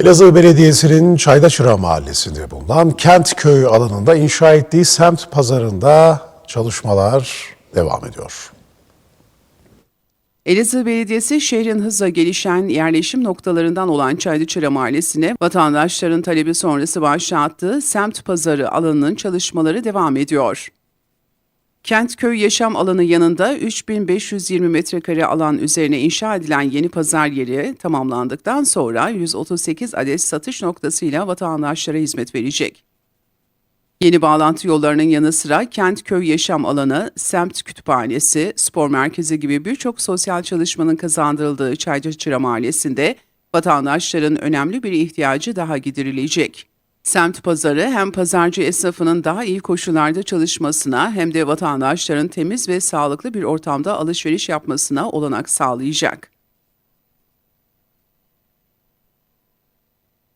Elazığ Belediyesi'nin Çaydaçıra Mahallesi'nde bulunan Kentköy alanında inşa ettiği semt pazarında çalışmalar devam ediyor. Elazığ Belediyesi şehrin hızla gelişen yerleşim noktalarından olan Çaylıçıra Mahallesi'ne vatandaşların talebi sonrası başlattığı semt pazarı alanının çalışmaları devam ediyor. Kentköy yaşam alanı yanında 3520 metrekare alan üzerine inşa edilen yeni pazar yeri tamamlandıktan sonra 138 adet satış noktasıyla vatandaşlara hizmet verecek. Yeni bağlantı yollarının yanı sıra kent-köy yaşam alanı, semt kütüphanesi, spor merkezi gibi birçok sosyal çalışmanın kazandırıldığı Çaycıçıra Mahallesi'nde vatandaşların önemli bir ihtiyacı daha giderilecek. Semt pazarı hem pazarcı esnafının daha iyi koşullarda çalışmasına hem de vatandaşların temiz ve sağlıklı bir ortamda alışveriş yapmasına olanak sağlayacak.